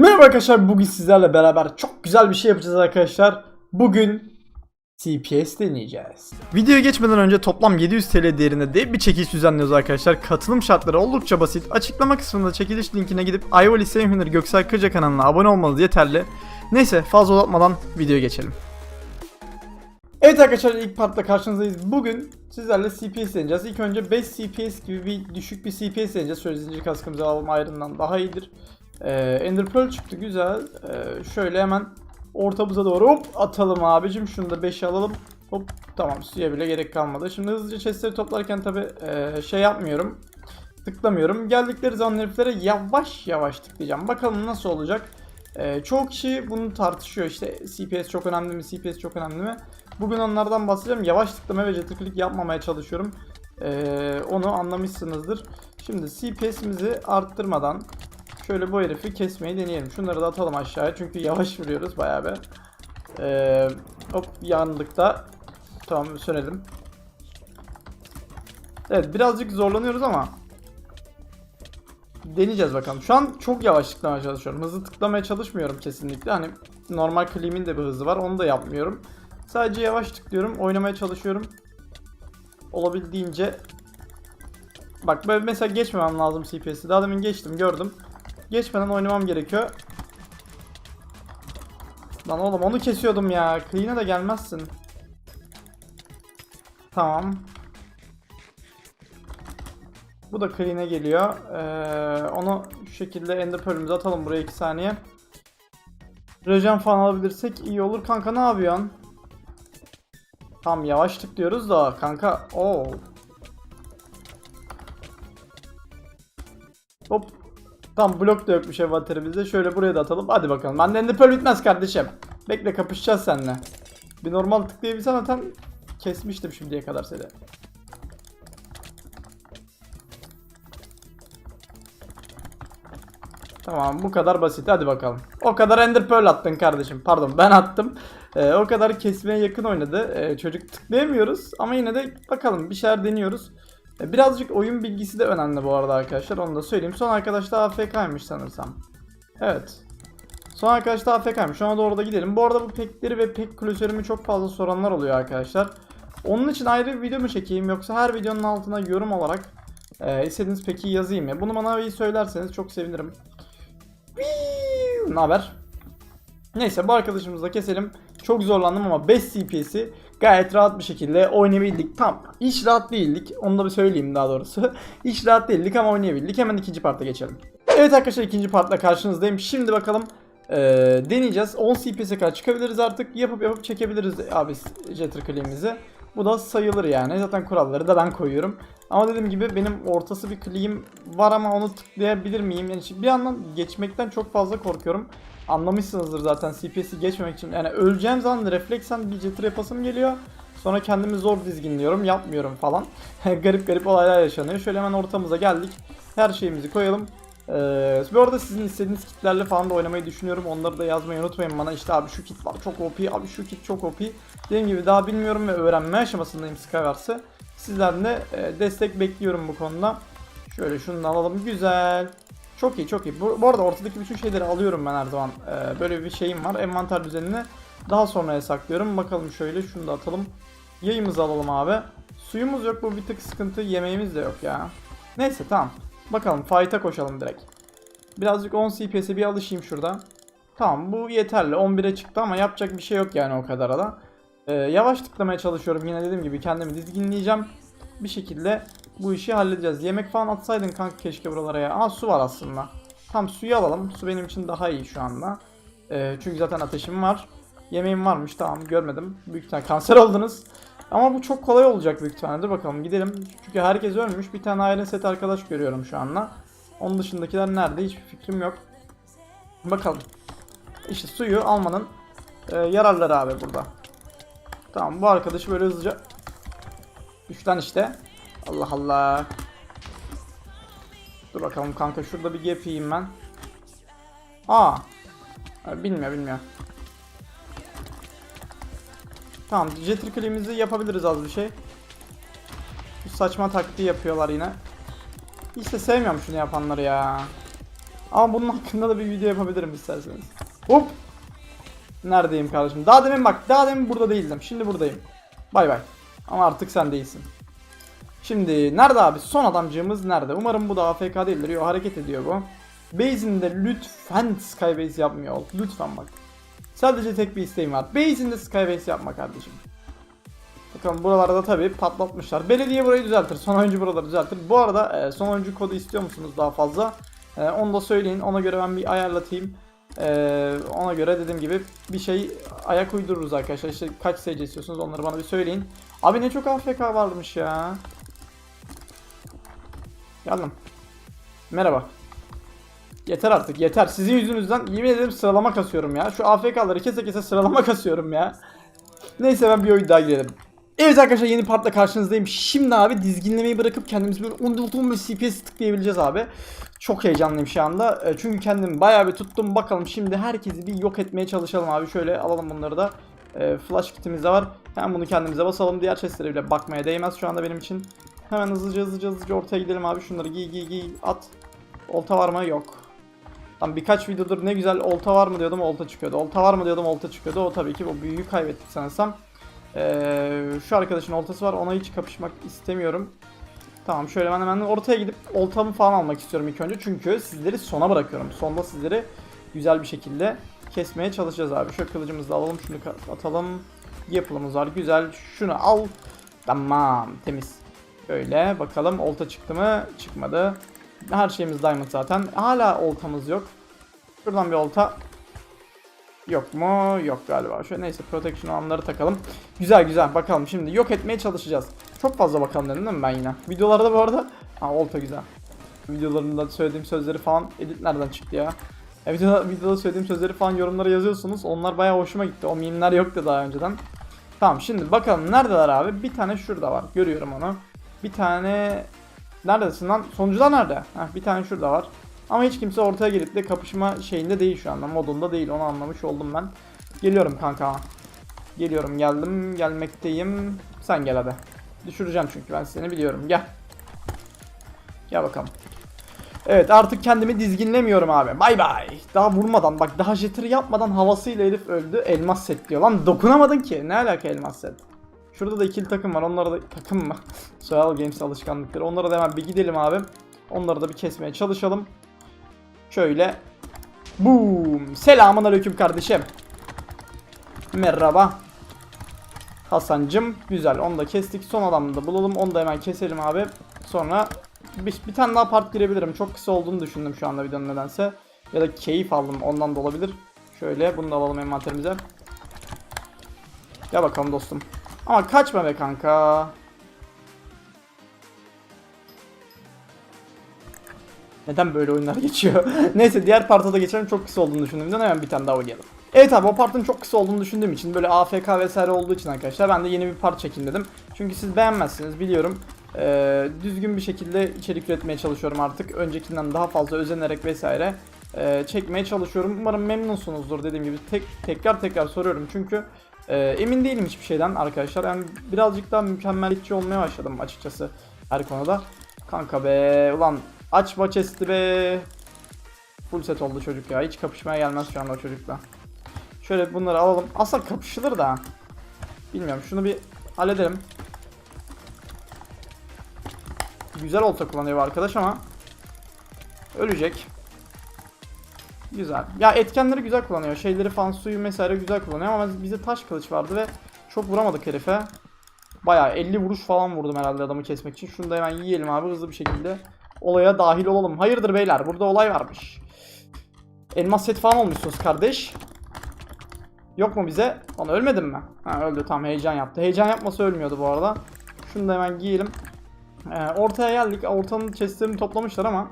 Merhaba arkadaşlar bugün sizlerle beraber çok güzel bir şey yapacağız arkadaşlar. Bugün CPS deneyeceğiz. Videoya geçmeden önce toplam 700 TL değerinde dev bir çekiliş düzenliyoruz arkadaşlar. Katılım şartları oldukça basit. Açıklama kısmında çekiliş linkine gidip Ayvali Sevimler Göksel Kırca kanalına abone olmanız yeterli. Neyse fazla uzatmadan videoya geçelim. Evet arkadaşlar ilk partta karşınızdayız. Bugün sizlerle CPS deneyeceğiz. İlk önce 5 CPS gibi bir düşük bir CPS deneyeceğiz. Şöyle zincir kaskımızı alalım ayrından daha iyidir. Ee, Ender Pearl çıktı güzel. Ee, şöyle hemen ortamıza doğru hop atalım abicim. Şunu da 5'e alalım. Hop tamam suya bile gerek kalmadı. Şimdi hızlıca chestleri toplarken tabi şey yapmıyorum. Tıklamıyorum. Geldikleri zaman heriflere yavaş yavaş tıklayacağım. Bakalım nasıl olacak. Ee, çoğu kişi bunu tartışıyor işte CPS çok önemli mi CPS çok önemli mi Bugün onlardan bahsedeceğim yavaş tıklama ve jitter yapmamaya çalışıyorum Ee, Onu anlamışsınızdır Şimdi CPS'imizi arttırmadan Şöyle bu herifi kesmeyi deneyelim Şunları da atalım aşağıya çünkü yavaş vuruyoruz bayağı bir ee, Hop yandık da Tamam sönelim Evet birazcık zorlanıyoruz ama deneyeceğiz bakalım. Şu an çok yavaş tıklamaya çalışıyorum. Hızlı tıklamaya çalışmıyorum kesinlikle. Hani normal Cleam'in de bir hızı var. Onu da yapmıyorum. Sadece yavaş tıklıyorum. Oynamaya çalışıyorum. Olabildiğince Bak mesela geçmemem lazım CPS'i. Daha demin geçtim gördüm. Geçmeden oynamam gerekiyor. Lan oğlum onu kesiyordum ya. Clean'e de gelmezsin. Tamam. Bu da clean'e geliyor. Ee, onu şu şekilde ender pearl'ümüze atalım buraya 2 saniye. Rejen falan alabilirsek iyi olur. Kanka ne yapıyorsun? Tam yavaş tıklıyoruz da kanka. Oo. Hop. Tam blok da yokmuş envanterimizde. Şöyle buraya da atalım. Hadi bakalım. Ben de pearl bitmez kardeşim. Bekle kapışacağız seninle. Bir normal tıklayabilsem zaten kesmiştim şimdiye kadar seni. Tamam bu kadar basit hadi bakalım. O kadar Ender Pearl attın kardeşim. Pardon ben attım. Ee, o kadar kesmeye yakın oynadı. Ee, çocuk tıklayamıyoruz ama yine de bakalım bir şeyler deniyoruz. Birazcık oyun bilgisi de önemli bu arada arkadaşlar onu da söyleyeyim. Son arkadaş da AFK'ymış sanırsam. Evet. Son arkadaş da AFK'ymış. Ona doğru da gidelim. Bu arada bu pekleri ve pek klasörümü çok fazla soranlar oluyor arkadaşlar. Onun için ayrı bir video mu çekeyim yoksa her videonun altına yorum olarak e, istediğiniz peki yazayım ya. Bunu bana iyi söylerseniz çok sevinirim. Ne haber? Neyse bu arkadaşımızı da keselim. Çok zorlandım ama 5 CPS'i gayet rahat bir şekilde oynayabildik. Tam hiç rahat değildik. Onu da bir söyleyeyim daha doğrusu. hiç rahat değildik ama oynayabildik. Hemen ikinci parta geçelim. Evet arkadaşlar ikinci partla karşınızdayım. Şimdi bakalım ee, deneyeceğiz. 10 CPS'e kadar çıkabiliriz artık. Yapıp yapıp çekebiliriz abi Jetter Clean'imizi. Bu da sayılır yani. Zaten kuralları da ben koyuyorum. Ama dediğim gibi benim ortası bir clean var ama onu tıklayabilir miyim? Yani bir yandan geçmekten çok fazla korkuyorum. Anlamışsınızdır zaten CPS'i geçmemek için. Yani öleceğim zaman refleksen bir jetter yapasım geliyor. Sonra kendimi zor dizginliyorum, yapmıyorum falan. garip garip olaylar yaşanıyor. Şöyle hemen ortamıza geldik. Her şeyimizi koyalım. Ee, bu arada sizin istediğiniz kitlerle falan da oynamayı düşünüyorum. Onları da yazmayı unutmayın bana. İşte abi şu kit var çok OP, abi şu kit çok OP. Dediğim gibi daha bilmiyorum ve öğrenme aşamasındayım Skywars'ı. Sizden de e, destek bekliyorum bu konuda. Şöyle şunu alalım. Güzel. Çok iyi çok iyi. Bu, bu arada ortadaki bütün şeyleri alıyorum ben her zaman. Ee, böyle bir şeyim var. Envanter düzenini daha sonraya saklıyorum. Bakalım şöyle şunu da atalım. Yayımızı alalım abi. Suyumuz yok bu bir tık sıkıntı. Yemeğimiz de yok ya. Neyse tamam. Bakalım fight'a koşalım direkt. Birazcık 10 CPS'e bir alışayım şurada. Tamam bu yeterli. 11'e çıktı ama yapacak bir şey yok yani o kadar da. Ee, yavaş tıklamaya çalışıyorum. Yine dediğim gibi kendimi dizginleyeceğim. Bir şekilde bu işi halledeceğiz. Yemek falan atsaydın kanka keşke buralara ya. Aa su var aslında. Tam suyu alalım. Su benim için daha iyi şu anda. Ee, çünkü zaten ateşim var. Yemeğim varmış tamam görmedim. Büyük ihtimalle kanser oldunuz. Ama bu çok kolay olacak büyük ihtimalle. Dur bakalım gidelim. Çünkü herkes ölmüş. Bir tane aile set arkadaş görüyorum şu anda. Onun dışındakiler nerede hiçbir fikrim yok. Bakalım. İşte suyu almanın e, yararları abi burada. Tamam bu arkadaşı böyle hızlıca Üçten işte. Allah Allah. Dur bakalım kanka şurada bir gap yiyeyim ben. Aa. Bilmiyor bilmiyor. Tamam jetter clean'imizi yapabiliriz az bir şey. Bu saçma taktiği yapıyorlar yine. De sevmiyorum şunu yapanları ya. Ama bunun hakkında da bir video yapabilirim isterseniz. Hop. Neredeyim kardeşim? Daha demin bak. Daha demin burada değildim. Şimdi buradayım. Bay bay. Ama artık sen değilsin. Şimdi nerede abi? Son adamcığımız nerede? Umarım bu da AFK değildir. Yok hareket ediyor bu. Base'inde lütfen Skybase yapmıyor ol. Lütfen bak. Sadece tek bir isteğim var. Base'inde Skybase yapma kardeşim. Bakın buralarda tabii patlatmışlar. Belediye burayı düzeltir. Son oyuncu buraları düzeltir. Bu arada e, son oyuncu kodu istiyor musunuz daha fazla? E, onu da söyleyin. Ona göre ben bir ayarlatayım. E, ona göre dediğim gibi bir şey ayak uydururuz arkadaşlar. İşte kaç SC istiyorsunuz onları bana bir söyleyin. Abi ne çok AFK varmış ya. Geldim. Merhaba. Yeter artık yeter. Sizin yüzünüzden yemin ederim sıralama kasıyorum ya. Şu AFK'ları kese kese sıralama kasıyorum ya. Neyse ben bir oyun daha girelim. Evet arkadaşlar yeni partla karşınızdayım. Şimdi abi dizginlemeyi bırakıp kendimizi böyle 14-15 CPS tıklayabileceğiz abi. Çok heyecanlıyım şu anda. E, Çünkü kendimi bayağı bir tuttum. Bakalım şimdi herkesi bir yok etmeye çalışalım abi. Şöyle alalım bunları da. E, Flash kitimiz de var. Hemen bunu kendimize basalım. Diğer chestlere bile bakmaya değmez şu anda benim için. Hemen hızlıca hızlıca hızlıca ortaya gidelim abi. Şunları giy giy giy at. Olta var mı? Yok. Tam birkaç videodur ne güzel olta var mı diyordum olta çıkıyordu. Olta var mı diyordum olta çıkıyordu. O tabii ki bu büyüyü kaybettik sanırsam. Ee, şu arkadaşın oltası var ona hiç kapışmak istemiyorum. Tamam şöyle ben hemen ortaya gidip oltamı falan almak istiyorum ilk önce. Çünkü sizleri sona bırakıyorum. Sonda sizleri güzel bir şekilde kesmeye çalışacağız abi. Şu kılıcımızı alalım şunu atalım. Yapılımız var güzel. Şunu al. Tamam temiz. Böyle bakalım olta çıktı mı? Çıkmadı. Her şeyimiz diamond zaten. Hala oltamız yok. Şuradan bir olta. Yok mu? Yok galiba. Şöyle neyse protection alanları takalım. Güzel güzel bakalım şimdi yok etmeye çalışacağız. Çok fazla bakalım dedim değil mi ben yine? Videolarda bu arada. Ha olta güzel. Videolarımda söylediğim sözleri falan edit nereden çıktı ya? ya videoda, videoda söylediğim sözleri falan yorumlara yazıyorsunuz. Onlar bayağı hoşuma gitti. O mimler yoktu daha önceden. Tamam şimdi bakalım neredeler abi? Bir tane şurada var. Görüyorum onu. Bir tane Neredesin lan? Sonucular nerede? Heh, bir tane şurada var. Ama hiç kimse ortaya gelip de kapışma şeyinde değil şu anda. Modunda değil. Onu anlamış oldum ben. Geliyorum kanka. Geliyorum geldim. Gelmekteyim. Sen gel hadi. Düşüreceğim çünkü ben seni biliyorum. Gel. Gel bakalım. Evet artık kendimi dizginlemiyorum abi. Bay bay. Daha vurmadan bak daha jitter yapmadan havasıyla herif öldü. Elmas set diyor. Lan dokunamadın ki. Ne alaka elmas set? Şurada da ikili takım var. Onlara da takım mı? Soyal Games alışkanlıkları. Onlara da hemen bir gidelim abi. Onları da bir kesmeye çalışalım. Şöyle. Boom. Selamun aleyküm kardeşim. Merhaba. Hasancım. Güzel. Onu da kestik. Son adamı da bulalım. Onu da hemen keselim abi. Sonra bir, bir tane daha part girebilirim. Çok kısa olduğunu düşündüm şu anda videonun nedense. Ya da keyif aldım. Ondan da olabilir. Şöyle bunu da alalım envanterimize. Gel bakalım dostum. Ama kaçma be kanka. Neden böyle oyunlar geçiyor? Neyse diğer parta da geçelim. Çok kısa olduğunu düşündüğümden hemen bir tane daha oynayalım. Evet abi o partın çok kısa olduğunu düşündüğüm için böyle AFK vesaire olduğu için arkadaşlar ben de yeni bir part çekeyim dedim. Çünkü siz beğenmezsiniz biliyorum. Ee, düzgün bir şekilde içerik üretmeye çalışıyorum artık. Öncekinden daha fazla özenerek vesaire e, çekmeye çalışıyorum. Umarım memnunsunuzdur dediğim gibi. Tek tekrar tekrar soruyorum çünkü e, emin değilim hiçbir şeyden arkadaşlar. Yani birazcık daha mükemmeliyetçi olmaya başladım açıkçası her konuda. Kanka be ulan açma chest'i be. Full set oldu çocuk ya. Hiç kapışmaya gelmez şu anda o çocukla. Şöyle bunları alalım. Aslında kapışılır da. Bilmiyorum şunu bir halledelim. Güzel olta kullanıyor arkadaş ama ölecek. Güzel. Ya etkenleri güzel kullanıyor. Şeyleri falan suyu vesaire güzel kullanıyor ama bize taş kılıç vardı ve çok vuramadık herife. Bayağı 50 vuruş falan vurdum herhalde adamı kesmek için. Şunu da hemen yiyelim abi hızlı bir şekilde. Olaya dahil olalım. Hayırdır beyler burada olay varmış. Elmas set falan olmuşsunuz kardeş. Yok mu bize? Lan ölmedin mi? Ha öldü tam heyecan yaptı. Heyecan yapması ölmüyordu bu arada. Şunu da hemen giyelim. Ee, ortaya geldik. Ortanın chestlerini toplamışlar ama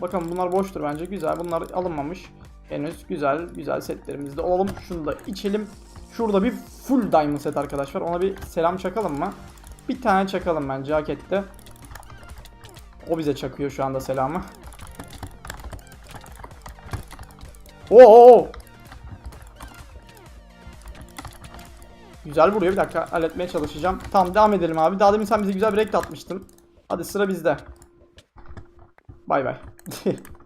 bakın bunlar boştur bence. Güzel. Bunlar alınmamış. Henüz güzel güzel setlerimizde olalım. Şunu da içelim. Şurada bir full diamond set arkadaşlar. Ona bir selam çakalım mı? Bir tane çakalım bence hak. O bize çakıyor şu anda selamı. Oo! Güzel vuruyor. Bir dakika halletmeye çalışacağım. Tamam devam edelim abi. Daha demin sen bize güzel bir rekt atmıştın. Hadi sıra bizde. Bay bay.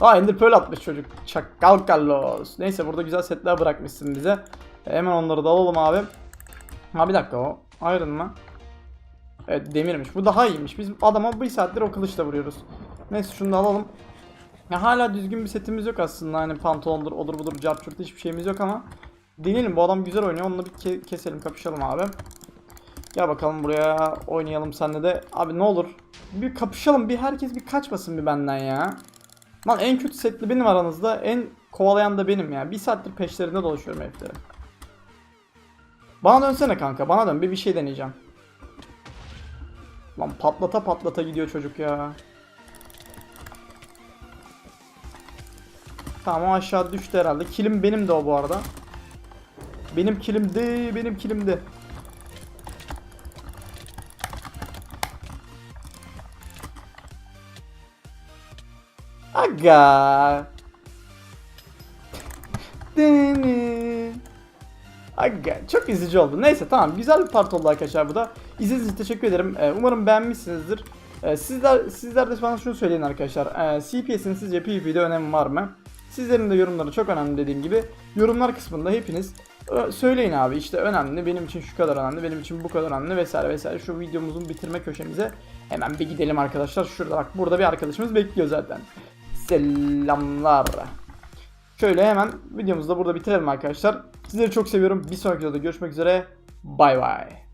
Aa Ender Pearl atmış çocuk. Çakal Carlos. Neyse burada güzel setler bırakmışsın bize. E, hemen onları da alalım abi. Ha bir dakika o. Iron mı? Evet demirmiş. Bu daha iyiymiş. Biz adama bir saattir o kılıçla vuruyoruz. Neyse şunu da alalım. Ya hala düzgün bir setimiz yok aslında. Hani pantolondur, odur budur, carçurt hiçbir şeyimiz yok ama deneyelim. Bu adam güzel oynuyor. Onunla bir ke- keselim, kapışalım abi. Gel bakalım buraya oynayalım seninle de. Abi ne olur bir kapışalım. Bir herkes bir kaçmasın bir benden ya. Lan en kötü setli benim aranızda. En kovalayan da benim ya. Bir saattir peşlerinde dolaşıyorum heriflerin. Bana dönsene kanka. Bana dön. Bir bir şey deneyeceğim. Lan patlata patlata gidiyor çocuk ya. Tamam aşağı düştü herhalde. Kilim benim de o bu arada. Benim kilimdi, benim kilimdi. Aga. Aga çok izleyici oldu. Neyse tamam güzel bir part oldu arkadaşlar bu da. İzlediğiniz için teşekkür ederim. Ee, umarım beğenmişsinizdir. Ee, sizler sizler de bana şunu söyleyin arkadaşlar. Ee, CPS'in sizce PvP'de önemi var mı? Sizlerin de yorumları çok önemli dediğim gibi. Yorumlar kısmında hepiniz ö, söyleyin abi işte önemli benim için şu kadar önemli benim için bu kadar önemli vesaire vesaire. Şu videomuzun bitirme köşemize hemen bir gidelim arkadaşlar. Şurada bak burada bir arkadaşımız bekliyor zaten. Selamlar. Şöyle hemen videomuzu da burada bitirelim arkadaşlar. Sizleri çok seviyorum. Bir sonraki videoda görüşmek üzere. Bay bay.